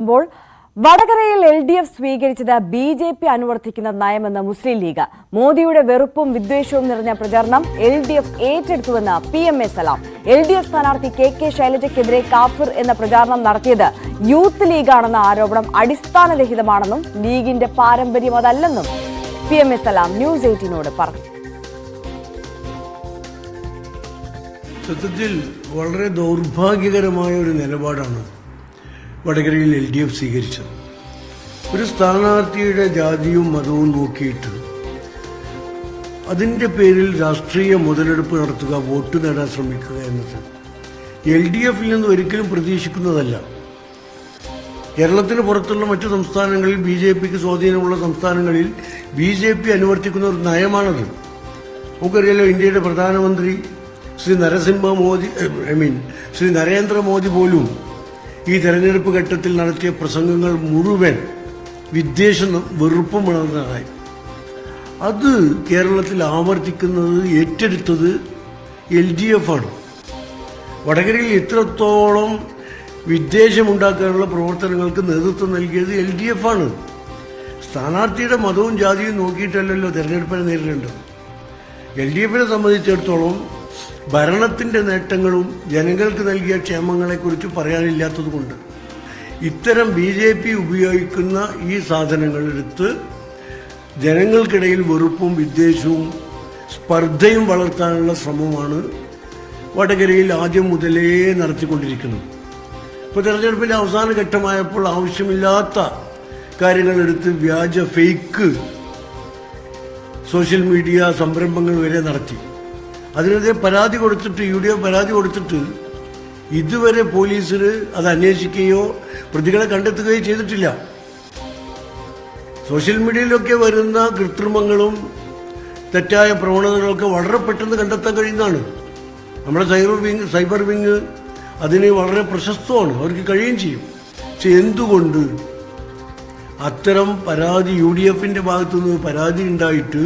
മ്പോൾ വടകരയിൽ L D F സ്വീകരിച്ചത് ബി ജെ പി അനുവർത്തിക്കുന്ന നയമെന്ന് മുസ്ലിം ലീഗ്. മോദിയുടെ വെറുപ്പും വിദ്വേഷവും നിറഞ്ഞ പ്രചാരണം L D F ഏറ്റെടുത്തുവെന്ന് P M A Salam. L D F സ്ഥാനാർത്ഥി കെ കെ ശൈലജയ്ക്കെതിരെ കാഫിർ എന്ന പ്രചാരണം നടത്തിയത് യൂത്ത് ലീഗാണെന്ന ആരോപണം അടിസ്ഥാനരഹിതമാണെന്നും ലീഗിന്റെ പാരമ്പര്യം അതല്ലെന്നും P M A Salam news എയ്റ്റീനോട് പറഞ്ഞു. സത്യത്തിൽ വളരെ ദൗർഭാഗ്യകരമായ ഒരു നിലപാടാണ് വടകരയിൽ എൽ ഡി എഫ് സ്വീകരിച്ചത്. ഒരു സ്ഥാനാർത്ഥിയുടെ ജാതിയും മതവും നോക്കിയിട്ട് അതിന്റെ പേരിൽ രാഷ്ട്രീയ മുതലെടുപ്പ് നടത്തുക വോട്ട് നേടാൻ ശ്രമിക്കുക എന്നത് എൽ ഡി എഫിൽ നിന്ന് ഒരിക്കലും പ്രതീക്ഷിക്കുന്നതല്ല. കേരളത്തിന് പുറത്തുള്ള മറ്റു സംസ്ഥാനങ്ങളിൽ ബി ജെ പിക്ക് സ്വാധീനമുള്ള സംസ്ഥാനങ്ങളിൽ ബി ജെ പി അനുവർത്തിക്കുന്ന ഒരു നയമാണത്. നമുക്കറിയാലോ ഇന്ത്യയുടെ പ്രധാനമന്ത്രി ശ്രീ നരസിംഹ മോദി ഐ മീൻ ശ്രീ നരേന്ദ്രമോദി പോലും ഈ തെരഞ്ഞെടുപ്പ് ഘട്ടത്തിൽ നടത്തിയ പ്രസംഗങ്ങൾ മുഴുവൻ വിദ്വേഷം വെറുപ്പും വളർന്നതായി. അത് കേരളത്തിൽ ആവർത്തിക്കുന്നത് ഏറ്റെടുത്തത് എൽ ഡി എഫ് ആണ് വടകരയിൽ ഇത്രത്തോളം വിദ്വേഷമുണ്ടാക്കാനുള്ള പ്രവർത്തനങ്ങൾക്ക് നേതൃത്വം നൽകിയത് എൽ ഡി എഫ് ആണ് സ്ഥാനാർത്ഥിയുടെ മതവും ജാതിയും നോക്കിയിട്ടല്ലല്ലോ തെരഞ്ഞെടുപ്പിനെ നേരിടേണ്ടത്. എൽ ഡി എഫിനെ സംബന്ധിച്ചിടത്തോളം ഭരണത്തിന്റെ നേട്ടങ്ങളും ജനങ്ങൾക്ക് നൽകിയ ക്ഷേമങ്ങളെക്കുറിച്ച് പറയാനില്ലാത്തതുകൊണ്ട് ഇത്തരം ബി ജെ പി ഉപയോഗിക്കുന്ന ഈ സാധനങ്ങളെടുത്ത് ജനങ്ങൾക്കിടയിൽ വെറുപ്പും വിദ്വേഷവും സ്പർദ്ധയും വളർത്താനുള്ള ശ്രമമാണ് വടകരയിൽ ആദ്യം മുതലേ നടത്തിക്കൊണ്ടിരിക്കുന്നത്. ഇപ്പോൾ തെരഞ്ഞെടുപ്പിന്റെ അവസാന ഘട്ടമായപ്പോൾ ആവശ്യമില്ലാത്ത കാര്യങ്ങളെടുത്ത് വ്യാജ ഫേക്ക് സോഷ്യൽ മീഡിയ സംരംഭങ്ങൾ വരെ നടത്തി. അതിനെതിരെ പരാതി കൊടുത്തിട്ട് യു ഡി എഫ് പരാതി കൊടുത്തിട്ട് ഇതുവരെ പോലീസിന് അത് അന്വേഷിക്കുകയോ പ്രതികളെ കണ്ടെത്തുകയോ ചെയ്തിട്ടില്ല. സോഷ്യൽ മീഡിയയിലൊക്കെ വരുന്ന കൃത്രിമങ്ങളും തെറ്റായ പ്രവണതകളൊക്കെ വളരെ പെട്ടെന്ന് കണ്ടെത്താൻ കഴിയുന്നതാണ്. നമ്മുടെ സൈബർ വിങ് സൈബർ വിങ് അതിന് വളരെ പ്രശസ്തമാണ്. അവർക്ക് കഴിയുകയും ചെയ്യും. പക്ഷെ എന്തുകൊണ്ട് അത്തരം പരാതി യു ഡി എഫിന്റെ ഭാഗത്തുനിന്ന് പരാതി ഉണ്ടായിട്ട്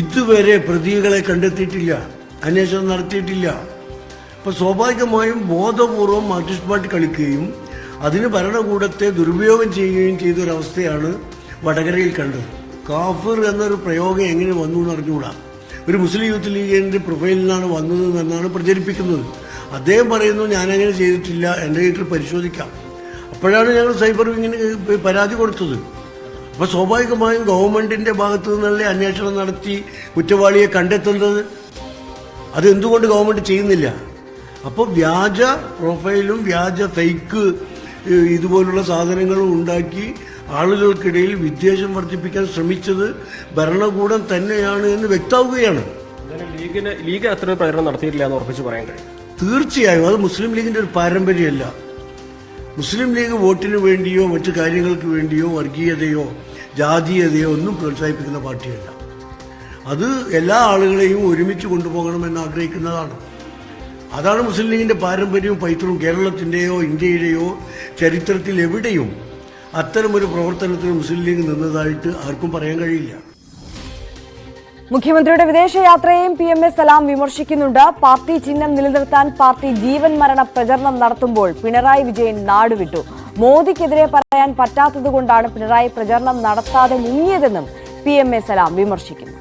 ഇതുവരെ പ്രതികളെ കണ്ടെത്തിയിട്ടില്ല? അന്വേഷണം നടത്തിയിട്ടില്ല. അപ്പൊ സ്വാഭാവികമായും ബോധപൂർവം മാർക്സിസ്റ്റ് പാർട്ടി കളിക്കുകയും അതിന് ഭരണകൂടത്തെ ദുരുപയോഗം ചെയ്യുകയും ചെയ്തൊരവസ്ഥയാണ് വടകരയിൽ കണ്ടത്. കാഫിർ എന്നൊരു പ്രയോഗം എങ്ങനെ വന്നു എന്ന് അറിഞ്ഞുകൂടാ. ഒരു മുസ്ലിം യൂത്ത് ലീഗിന്റെ പ്രൊഫൈലിൽ നിന്നാണ് വന്നത് എന്നാണ് പ്രചരിപ്പിക്കുന്നത്. അദ്ദേഹം പറയുന്നു ഞാനങ്ങനെ ചെയ്തിട്ടില്ല എന്റെ വീട്ടിൽ പരിശോധിക്കാം. അപ്പോഴാണ് ഞങ്ങൾ സൈബർ വിങ്ങിന് പരാതി കൊടുത്തത്. അപ്പോൾ സ്വാഭാവികമായും ഗവൺമെന്റിന്റെ ഭാഗത്തു നിന്നല്ലേ അന്വേഷണം നടത്തി കുറ്റവാളിയെ കണ്ടെത്തുന്നത്? അത് എന്തുകൊണ്ട് ഗവൺമെന്റ് ചെയ്യുന്നില്ല? അപ്പോൾ വ്യാജ പ്രൊഫൈലും വ്യാജ ഫേക്ക് ഇതുപോലുള്ള സാധനങ്ങളും ഉണ്ടാക്കി ആളുകൾക്കിടയിൽ വിദ്വേഷം വർദ്ധിപ്പിക്കാൻ ശ്രമിച്ചത് ഭരണകൂടം തന്നെയാണ് എന്ന് വ്യക്തമാവുകയാണ്. ലീഗിന് ലീഗ് അത്ര പ്രചരണം നടത്തിയിട്ടില്ല എന്ന് ഉറപ്പിച്ച് പറയാൻ കഴിയും. തീർച്ചയായും അത് മുസ്ലിം ലീഗിന്റെ ഒരു പാരമ്പര്യമല്ല. മുസ്ലിം ലീഗ് വോട്ടിന് വേണ്ടിയോ മറ്റു കാര്യങ്ങൾക്ക് വേണ്ടിയോ വർഗീയതയോ ജാതീയതയോ ഒന്നും പ്രോത്സാഹിപ്പിക്കുന്ന പാർട്ടിയല്ല. അത് എല്ലാ ആളുകളെയും ഒരുമിച്ച് കൊണ്ടുപോകണമെന്ന് ആഗ്രഹിക്കുന്നതാണ്. അതാണ് മുസ്ലിം ലീഗിന്റെ പാരമ്പര്യവും പൈതൃകവും. കേരളത്തിന്റെയോ ഇന്ത്യയുടെയോ ചരിത്രത്തിൽ എവിടെയും അത്തരമൊരു പ്രവർത്തനത്തിന് മുസ്ലിം ലീഗ് നിന്നതായിട്ട് ആർക്കും പറയാൻ കഴിയില്ല. മുഖ്യമന്ത്രിയുടെ വിദേശയാത്രയെയും പി എം എ സലാം വിമർശിക്കുന്നുണ്ട്. പാർട്ടി ചിഹ്നം നിലനിർത്താൻ പാർട്ടി ജീവൻ മരണ പ്രചരണം നടത്തുമ്പോൾ പിണറായി വിജയൻ നാടുവിട്ടു. മോദിക്കെതിരെ പറയാൻ പറ്റാത്തതുകൊണ്ടാണ് പിണറായി പ്രചരണം നടത്താതെ മുങ്ങിയതെന്നും പി എം എ സലാം വിമർശിക്കുന്നു.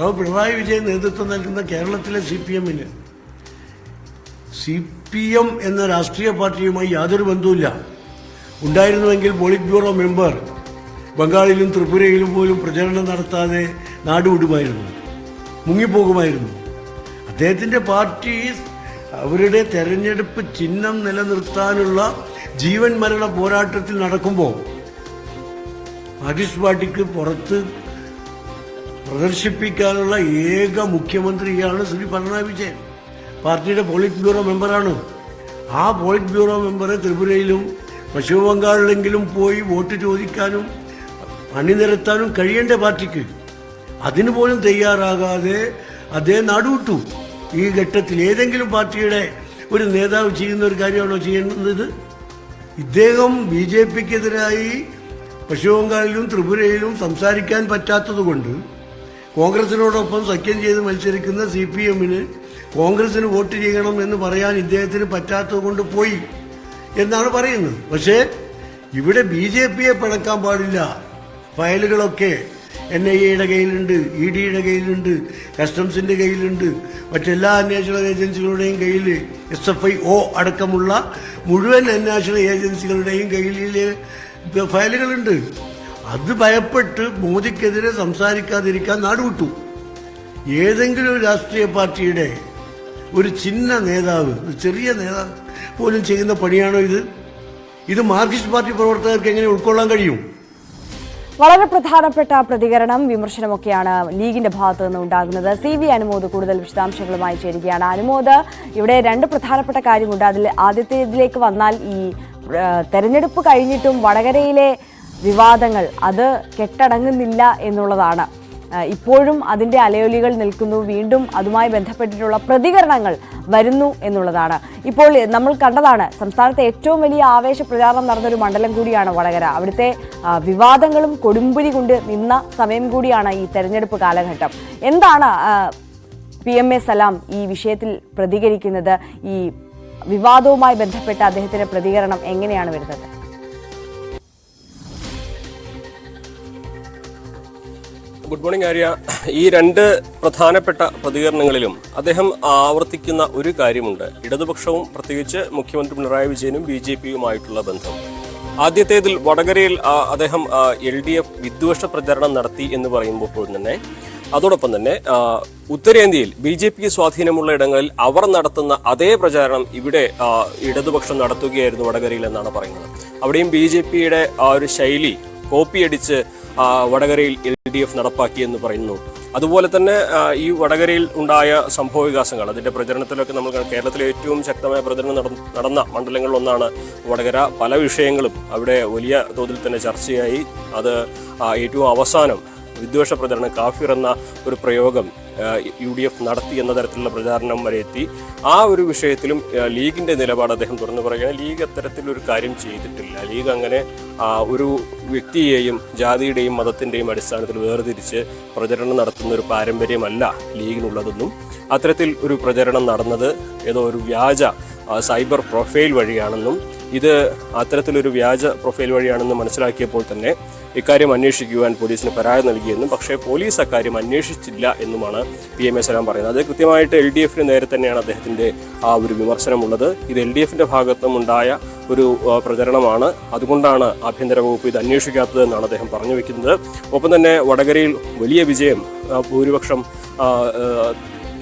സഖാവ് പിണറായി വിജയൻ നേതൃത്വം നൽകുന്ന കേരളത്തിലെ സി പി എമ്മിന് സി പി എം എന്ന രാഷ്ട്രീയ പാർട്ടിയുമായി യാതൊരു ബന്ധവുമില്ല. ഉണ്ടായിരുന്നുവെങ്കിൽ പോളിറ്റ് ബ്യൂറോ മെമ്പർ ബംഗാളിലും ത്രിപുരയിലും പോലും പ്രചരണം നടത്താതെ നാടുവിടുമായിരുന്നു മുങ്ങിപ്പോകുമായിരുന്നു. അദ്ദേഹത്തിന്റെ പാർട്ടി അവരുടെ തെരഞ്ഞെടുപ്പ് ചിഹ്നം നിലനിർത്താനുള്ള ജീവൻ മരണ പോരാട്ടത്തിൽ നടക്കുമ്പോൾ മാർക്സിസ്റ്റ് പാർട്ടിക്ക് പുറത്ത് പ്രദർശിപ്പിക്കാനുള്ള ഏക മുഖ്യമന്ത്രിയാണ് ശ്രീ പിണറായി വിജയൻ. പാർട്ടിയുടെ പോളിറ്റ് ബ്യൂറോ മെമ്പറാണ്. ആ പോളിറ്റ് ബ്യൂറോ മെമ്പറെ ത്രിപുരയിലും പശ്ചിമ ബംഗാളിലെങ്കിലും പോയി വോട്ട് ചോദിക്കാനും അണിനിരത്താനും കഴിയേണ്ട പാർട്ടിക്ക്. അതിനു പോലും തയ്യാറാകാതെ അദ്ദേഹം നാടുവിട്ടു. ഈ ഘട്ടത്തിൽ ഏതെങ്കിലും പാർട്ടിയുടെ ഒരു നേതാവ് ചെയ്യുന്ന ഒരു കാര്യമാണോ ചെയ്യേണ്ടത്? ഇദ്ദേഹം ബി ജെ പിക്കെതിരായി പശ്ചിമബംഗാളിലും ത്രിപുരയിലും സംസാരിക്കാൻ പറ്റാത്തതുകൊണ്ട് കോൺഗ്രസിനോടൊപ്പം സഖ്യം ചെയ്ത് മത്സരിക്കുന്ന സി പി എമ്മിന് കോൺഗ്രസിന് വോട്ട് ചെയ്യണം എന്ന് പറയാൻ ഇദ്ദേഹത്തിന് പറ്റാത്തത് കൊണ്ട് പോയി എന്നാണ് പറയുന്നത്. പക്ഷേ ഇവിടെ ബി ജെ പിയെ പിണക്കാൻ പാടില്ല. ഫയലുകളൊക്കെ എൻ ഐ എയുടെ കയ്യിലുണ്ട് ഇ ഡിയുടെ കയ്യിലുണ്ട് കസ്റ്റംസിന്റെ കയ്യിലുണ്ട്. മറ്റെല്ലാ അന്വേഷണ ഏജൻസികളുടെയും കയ്യിൽ എസ് എഫ് ഐ ഒ അടക്കമുള്ള മുഴുവൻ അന്വേഷണ ഏജൻസികളുടെയും കയ്യിൽ ഫയലുകളുണ്ട്. അത് ഭയപ്പെട്ട് മോദിക്കെതിരെ സംസാരിക്കാതിരിക്കാൻ നാടുവിട്ടു. ഏതെങ്കിലും ഒരു രാഷ്ട്രീയ പാർട്ടിയുടെ ഒരു ചിഹ്ന നേതാവ് ഒരു ചെറിയ നേതാവ് പോലും ചെയ്യുന്ന പണിയാണോ ഇത്? ഇത് മാർക്സിസ്റ്റ് പാർട്ടി പ്രവർത്തകർക്ക് എങ്ങനെ ഉൾക്കൊള്ളാൻ കഴിയും? വളരെ പ്രധാനപ്പെട്ട പ്രതികരണം വിമർശനമൊക്കെയാണ് ലീഗിന്റെ ഭാഗത്തു നിന്ന് ഉണ്ടാകുന്നത്. സി വി അനുമോദ് കൂടുതൽ വിശദാംശങ്ങളുമായി ചേരുകയാണ്. അനുമോദ് ഇവിടെ രണ്ട് പ്രധാനപ്പെട്ട കാര്യമുണ്ട് അതിൽ ആദ്യത്തേതിലേക്ക് വന്നാൽ ഈ തെരഞ്ഞെടുപ്പ് കഴിഞ്ഞിട്ടും വടകരയിലെ വിവാദങ്ങൾ അത് കെട്ടടങ്ങുന്നില്ല എന്നുള്ളതാണ്. ഇപ്പോഴും അതിന്റെ അലയൊലികൾ നിൽക്കുന്നു വീണ്ടും അതുമായി ബന്ധപ്പെട്ടിട്ടുള്ള പ്രതികരണങ്ങൾ വരുന്നു എന്നുള്ളതാണ്. ഇപ്പോൾ നമ്മൾ കണ്ടതാണ് സംസ്ഥാനത്തെ ഏറ്റവും വലിയ ആവേശ പ്രചാരണം നടന്നൊരു മണ്ഡലം കൂടിയാണ് വടകര. അവിടുത്തെ വിവാദങ്ങളും കൊടുമ്പിരി കൊണ്ട് നിന്ന സമയം കൂടിയാണ് ഈ തെരഞ്ഞെടുപ്പ് കാലഘട്ടം. എന്താണ് പി എം എ സലാം ഈ വിഷയത്തിൽ പ്രതികരിക്കുന്നത്? ഈ വിവാദവുമായി ബന്ധപ്പെട്ട അദ്ദേഹത്തിന്റെ പ്രതികരണം എങ്ങനെയാണ് വരുന്നത്? Good morning Arya. ഈ രണ്ട് പ്രധാനപ്പെട്ട പ്രതികരണങ്ങളിലും അദ്ദേഹം ആവർത്തിക്കുന്ന ഒരു കാര്യമുണ്ട്. ഇടതുപക്ഷവും പ്രത്യേകിച്ച് മുഖ്യമന്ത്രി പിണറായി വിജയനും ബി ജെ പിയുമായിട്ടുള്ള ബന്ധം. ആദ്യത്തേതിൽ വടകരയിൽ അദ്ദേഹം എൽ ഡി എഫ് വിദ്വേഷ പ്രചരണം നടത്തി എന്ന് പറയുമ്പോൾ തന്നെ അതോടൊപ്പം തന്നെ ഉത്തരേന്ത്യയിൽ ബി ജെ പി സ്വാധീനമുള്ള ഇടങ്ങളിൽ അവർ നടത്തുന്ന അതേ പ്രചാരണം ഇവിടെ ഇടതുപക്ഷം നടത്തുകയായിരുന്നു വടകരയിൽ എന്നാണ് പറയുന്നത്. അവിടെയും ബി ജെ പിയുടെ ആ ഒരു ശൈലി കോപ്പിയടിച്ച് വടകരയിൽ ഡി എഫ് നടപ്പാക്കി എന്ന് പറയുന്നു. അതുപോലെ തന്നെ ഈ വടകരയിൽ ഉണ്ടായ സംഭവ വികാസങ്ങൾ അതിന്റെ പ്രചരണത്തിലൊക്കെ നമ്മൾ കേരളത്തിലെ ഏറ്റവും ശക്തമായ പ്രചരണം നടന്ന- മണ്ഡലങ്ങളിലൊന്നാണ് വടകര. പല വിഷയങ്ങളും അവിടെ വലിയ തോതിൽ തന്നെ ചർച്ചയായി. അത് ഏറ്റവും അവസാനം വിദ്വേഷ പ്രചരണം കാഫിർ എന്ന ഒരു പ്രയോഗം യു ഡി എഫ് നടത്തി എന്ന തരത്തിലുള്ള പ്രചാരണം വരെ എത്തി. ആ ഒരു വിഷയത്തിലും ലീഗിന്റെ നിലപാട് അദ്ദേഹം തുറന്നു പറയുകയാണ്. ലീഗ് അത്തരത്തിലൊരു കാര്യം ചെയ്തിട്ടില്ല. ലീഗ് അങ്ങനെ ഒരു വ്യക്തിയെയും ജാതിയുടെയും മതത്തിന്റെയും അടിസ്ഥാനത്തിൽ വേർതിരിച്ച് പ്രചരണം നടത്തുന്ന ഒരു പാരമ്പര്യമല്ല ലീഗിനുള്ളതെന്നും അത്തരത്തിൽ ഒരു പ്രചരണം നടന്നത് ഏതോ ഒരു വ്യാജ സൈബർ പ്രൊഫൈൽ വഴിയാണെന്നും ഇത് അത്തരത്തിലൊരു വ്യാജ പ്രൊഫൈൽ വഴിയാണെന്ന് മനസ്സിലാക്കിയപ്പോൾ തന്നെ ഇക്കാര്യം അന്വേഷിക്കുവാൻ പോലീസിന് പരാതി നൽകിയെന്നും പക്ഷേ പോലീസ് അക്കാര്യം അന്വേഷിച്ചില്ല എന്നുമാണ് പി എം എ സലാം പറയുന്നത്. അത് കൃത്യമായിട്ട് എൽ ഡി എഫിന് നേരെ തന്നെയാണ് അദ്ദേഹത്തിന്റെ ആ ഒരു വിമർശനമുള്ളത്. ഇത് എൽ ഡി എഫിന്റെ ഭാഗത്തും ഉണ്ടായ ഒരു പ്രചരണമാണ്. അതുകൊണ്ടാണ് ആഭ്യന്തര വകുപ്പ് ഇത് അന്വേഷിക്കാത്തതെന്നാണ് അദ്ദേഹം പറഞ്ഞു വെക്കുന്നത്. ഒപ്പം തന്നെ വടകരയിൽ വലിയ വിജയം ഭൂരിപക്ഷം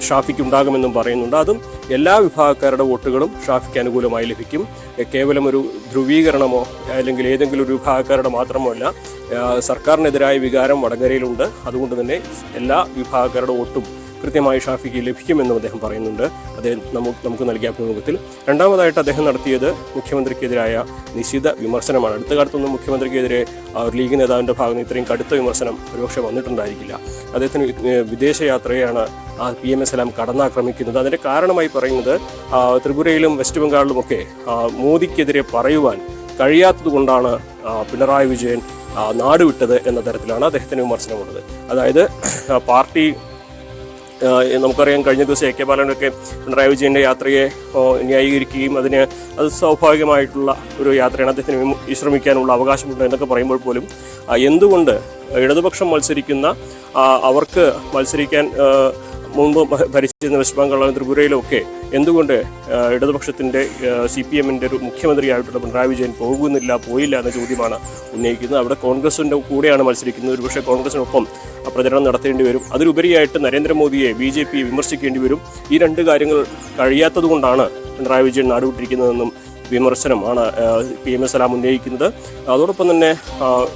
ഷാഫിക്ക് ഉണ്ടാകുമെന്നും പറയുന്നുണ്ട്. അതും എല്ലാ വിഭാഗക്കാരുടെ വോട്ടുകളും ഷാഫിക്ക് അനുകൂലമായി ലഭിക്കും. കേവലം ഒരു ധ്രുവീകരണമോ അല്ലെങ്കിൽ ഏതെങ്കിലും ഒരു വിഭാഗക്കാരുടെ മാത്രമല്ല അല്ല സർക്കാരിനെതിരായ വികാരം വടകരയിലുണ്ട്. അതുകൊണ്ട് തന്നെ എല്ലാ വിഭാഗക്കാരുടെ വോട്ടും കൃത്യമായി ഷാഫിക്ക് ലഭിക്കുമെന്നും അദ്ദേഹം പറയുന്നുണ്ട്. അദ്ദേഹം നമുക്ക് നമുക്ക് നൽകിയ അഭിമുഖത്തിൽ രണ്ടാമതായിട്ട് അദ്ദേഹം നടത്തിയത് മുഖ്യമന്ത്രിക്കെതിരായ നിശിത വിമർശനമാണ്. അടുത്ത കാലത്തൊന്നും മുഖ്യമന്ത്രിക്കെതിരെ ലീഗ് നേതാവിന്റെ ഭാഗത്ത് ഇത്രയും കടുത്ത വിമർശനം ഒരുപക്ഷെ വന്നിട്ടുണ്ടായിരിക്കില്ല. അദ്ദേഹത്തിന് വിദേശ വിദേശയാത്രയാണ് ആ പി എം എസ് എല്ലാം കടന്നാക്രമിക്കുന്നത്. അതിന്റെ കാരണമായി പറയുന്നത് ത്രിപുരയിലും വെസ്റ്റ് ബംഗാളിലുമൊക്കെ മോദിക്കെതിരെ പറയുവാൻ കഴിയാത്തത് കൊണ്ടാണ് പിണറായി വിജയൻ നാടുവിട്ടത് എന്ന തരത്തിലാണ് അദ്ദേഹത്തിന് വിമർശനമുള്ളത്. അതായത് പാർട്ടി നമുക്കറിയാം കഴിഞ്ഞ ദിവസം എ കെ ബാലനൊക്കെ പിണറായി വിജയന്റെ യാത്രയെ ന്യായീകരിക്കുകയും അതിന് അത് സ്വാഭാവികമായിട്ടുള്ള ഒരു യാത്രയാണ്. അദ്ദേഹത്തിന് വിശ്രമിക്കാനുള്ള അവകാശമുണ്ട് എന്നൊക്കെ പറയുമ്പോൾ പോലും എന്തുകൊണ്ട് ഇടതുപക്ഷം മത്സരിക്കുന്ന അവർക്ക് മത്സരിക്കാൻ മുമ്പ് ഭരിച്ചിരുന്ന വെസ്റ്റ് ബംഗാളിലും ത്രിപുരയിലും ഒക്കെ എന്തുകൊണ്ട് ഇടതുപക്ഷത്തിന്റെ സി പി എമ്മിന്റെ ഒരു മുഖ്യമന്ത്രിയായിട്ടുള്ള പിണറായി വിജയൻ പോകുന്നില്ല പോയില്ല എന്ന ചോദ്യമാണ് ഉന്നയിക്കുന്നത്. അവിടെ കോൺഗ്രസിന്റെ കൂടെയാണ് മത്സരിക്കുന്നത്. ഒരുപക്ഷെ കോൺഗ്രസിനൊപ്പം പ്രചരണം നടത്തേണ്ടി വരും. അതിലുപരിയായിട്ട് നരേന്ദ്രമോദിയെ ബി ജെ പി വിമർശിക്കേണ്ടി വരും. ഈ രണ്ട് കാര്യങ്ങൾ കഴിയാത്തതുകൊണ്ടാണ് പിണറായി വിജയൻ നാടുവിട്ടിരിക്കുന്നതെന്നും വിമർശനമാണ് പി എം എസ് സലാം ഉന്നയിക്കുന്നത്. അതോടൊപ്പം തന്നെ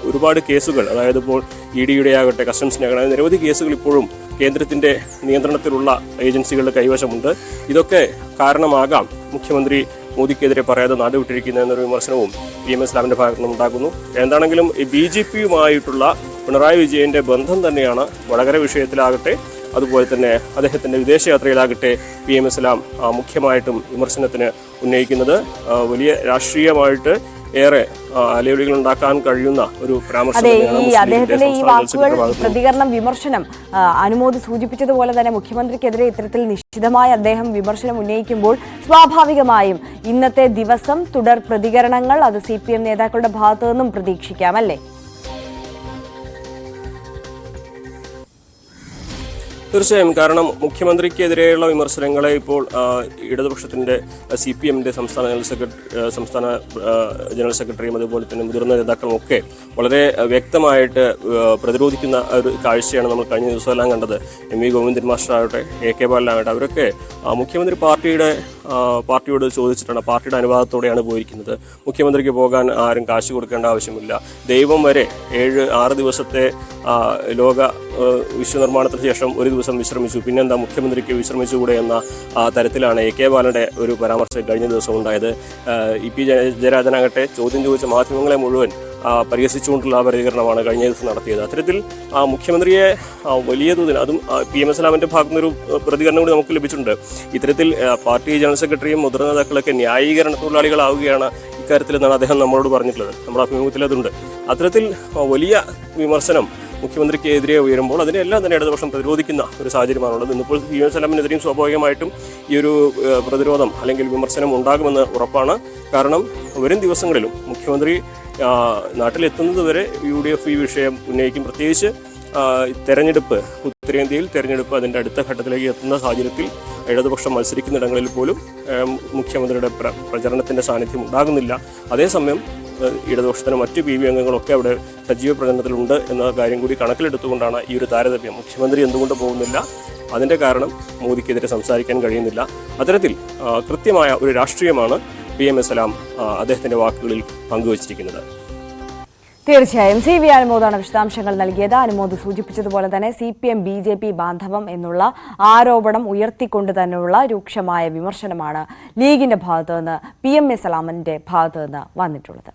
ഒരുപാട് കേസുകൾ അതായത് ഇപ്പോൾ ഇ ഡിയുടെ ആകട്ടെ കസ്റ്റംസിന്റെ ആകട്ടെ നിരവധി കേസുകൾ ഇപ്പോഴും കേന്ദ്രത്തിന്റെ നിയന്ത്രണത്തിലുള്ള ഏജൻസികളുടെ കൈവശമുണ്ട്. ഇതൊക്കെ കാരണമാകാം മുഖ്യമന്ത്രി മോദിക്കെതിരെ പറയാതെ നാടുവിട്ടിരിക്കുന്ന എന്നൊരു വിമർശനവും പി എം എസ് ലാമിന്റെ ഭാഗത്തു നിന്നുണ്ടാകുന്നു എന്താണെങ്കിലും ബി ജെ പിയുമായിട്ടുള്ള പിണറായി വിജയന്റെ ബന്ധം തന്നെയാണ് വടകര വിഷയത്തിലാകട്ടെ അതുപോലെ തന്നെ അദ്ദേഹത്തിന്റെ വിദേശയാത്രയിലാകട്ടെ പി എം എസ് ലാം മുഖ്യമായിട്ടും വിമർശനത്തിന് ഉന്നയിക്കുന്നത്. വലിയ രാഷ്ട്രീയമായിട്ട് ഏറെ അലയൊലികൾ ഉണ്ടാക്കാൻ കഴിയുന്ന ഒരു പരാമർശം അതെ ഈ അദ്ദേഹത്തിന്റെ ഈ വാക്കുകൾ പ്രതികരണം വിമർശനം അനുമോദി സൂചിപ്പിച്ചതുപോലെ തന്നെ മുഖ്യമന്ത്രിക്കെതിരെ ഇത്തരത്തിൽ നിശ്ചിതമായി അദ്ദേഹം വിമർശനം ഉന്നയിക്കുമ്പോൾ സ്വാഭാവികമായും ഇന്നത്തെ ദിവസം തുടർ പ്രതികരണങ്ങൾ അത് സി പി എം നേതാക്കളുടെ ഭാഗത്തു നിന്നും പ്രതീക്ഷിക്കാം അല്ലേ? തീർച്ചയായും. കാരണം മുഖ്യമന്ത്രിക്കെതിരെയുള്ള വിമർശനങ്ങളെ ഇപ്പോൾ ഇടതുപക്ഷത്തിന്റെ സി പി എമ്മിന്റെ സംസ്ഥാന ജനറൽ സെക്രട്ടറി സംസ്ഥാന ജനറൽ സെക്രട്ടറിയും അതുപോലെ തന്നെ മുതിർന്ന നേതാക്കളും ഒക്കെ വളരെ വ്യക്തമായിട്ട് പ്രതിരോധിക്കുന്ന ഒരു കാഴ്ചയാണ് നമ്മൾ കഴിഞ്ഞ ദിവസമെല്ലാം കണ്ടത്. എം വി ഗോവിന്ദൻ മാസ്റ്റർ ആവട്ടെ എ കെ ബാലനാകട്ടെ അവരൊക്കെ മുഖ്യമന്ത്രി പാർട്ടിയുടെ പാർട്ടിയോട് ചോദിച്ചിട്ടാണ് പാർട്ടിയുടെ അനുവാദത്തോടെയാണ് പോയിരിക്കുന്നത്. മുഖ്യമന്ത്രിക്ക് പോകാൻ ആരും കാശ് കൊടുക്കേണ്ട ആവശ്യമില്ല. ദൈവം വരെ ഏഴ് ആറ് ദിവസത്തെ ലോക വിശ്വനിർമ്മാണത്തിന് ശേഷം ഒരു ദിവസം വിശ്രമിച്ചു. പിന്നെന്താ മുഖ്യമന്ത്രിക്ക് വിശ്രമിച്ചുകൂടെ എന്ന തരത്തിലാണ് എ കെ ബാലന്റെ ഒരു പരാമർശം കഴിഞ്ഞ ദിവസം ഉണ്ടായത്. ഇ പി ജയരാജനാകട്ടെ ചോദ്യം ചോദിച്ച മാധ്യമങ്ങളെ മുഴുവൻ പരിഹസിച്ചുകൊണ്ടുള്ള പ്രതികരണമാണ് കഴിഞ്ഞ ദിവസം നടത്തിയത്. അത്തരത്തിൽ മുഖ്യമന്ത്രിയെ വലിയ തോതിൽ അതും പി എം എസ് ലാമിന്റെ ഭാഗത്തു നിന്നൊരു പ്രതികരണം കൂടി നമുക്ക് ലഭിച്ചിട്ടുണ്ട്. ഇത്തരത്തിൽ പാർട്ടി ജനറൽ സെക്രട്ടറിയും മുതിർന്ന നേതാക്കളൊക്കെ ന്യായീകരണ തൊഴിലാളികളാവുകയാണ് ഇക്കാര്യത്തിൽ എന്നാണ് അദ്ദേഹം നമ്മളോട് പറഞ്ഞിട്ടുള്ളത്. നമ്മുടെ അഭിമുഖത്തിൽ അതുണ്ട് അത്തരത്തിൽ വലിയ വിമർശനം മുഖ്യമന്ത്രിക്കെതിരെ ഉയരുമ്പോൾ അതിനെല്ലാം തന്നെ ഇടതുപക്ഷം പ്രതിരോധിക്കുന്ന ഒരു സാഹചര്യമാണുള്ളത്. ഇന്നിപ്പോൾ പി എം സലാമിനെതിരെയും സ്വാഭാവികമായിട്ടും ഈ ഒരു പ്രതിരോധം അല്ലെങ്കിൽ വിമർശനം ഉണ്ടാകുമെന്ന് ഉറപ്പാണ്. കാരണം വരും ദിവസങ്ങളിലും മുഖ്യമന്ത്രി നാട്ടിലെത്തുന്നത് വരെ യു ഡി എഫ് ഈ വിഷയം ഉന്നയിക്കും. പ്രത്യേകിച്ച് തെരഞ്ഞെടുപ്പ് ഉത്തരേന്ത്യയിൽ തെരഞ്ഞെടുപ്പ് അതിന്റെ അടുത്ത ഘട്ടത്തിലേക്ക് എത്തുന്ന സാഹചര്യത്തിൽ ഇടതുപക്ഷം മത്സരിക്കുന്നിടങ്ങളിൽ പോലും മുഖ്യമന്ത്രിയുടെ പ്ര- പ്രചരണത്തിന്റെ സാന്നിധ്യം ഉണ്ടാകുന്നില്ല. അതേസമയം ഇടതുപക്ഷത്തിന് മറ്റ് പി വി അംഗങ്ങളൊക്കെ അവിടെ സജീവ പ്രചരണത്തിലുണ്ട് എന്ന കാര്യം കൂടി കണക്കിലെടുത്തുകൊണ്ടാണ് ഈ ഒരു താരതമ്യം. മുഖ്യമന്ത്രി എന്തുകൊണ്ട് പോകുന്നില്ല? അതിന്റെ കാരണം മോദിക്കെതിരെ സംസാരിക്കാൻ കഴിയുന്നില്ല. അത്തരത്തിൽ കൃത്യമായ ഒരു രാഷ്ട്രീയമാണ് പി എം എസ് സലാം അദ്ദേഹത്തിന്റെ വാക്കുകളിൽ പങ്കുവച്ചിരിക്കുന്നത്. തീർച്ചയായും. സി വി അനുമോദാണ് വിശദാംശങ്ങൾ നൽകിയത്. അനുമോദ് സൂചിപ്പിച്ചതുപോലെ തന്നെ C P M B J P ബാന്ധവം എന്നുള്ള ആരോപണം ഉയർത്തിക്കൊണ്ട് തന്നെയുള്ള രൂക്ഷമായ വിമർശനമാണ് ലീഗിന്റെ ഭാഗത്തുനിന്ന് പി എം എ സലാമിന്റെ ഭാഗത്തുനിന്ന് വന്നിട്ടുള്ളത്.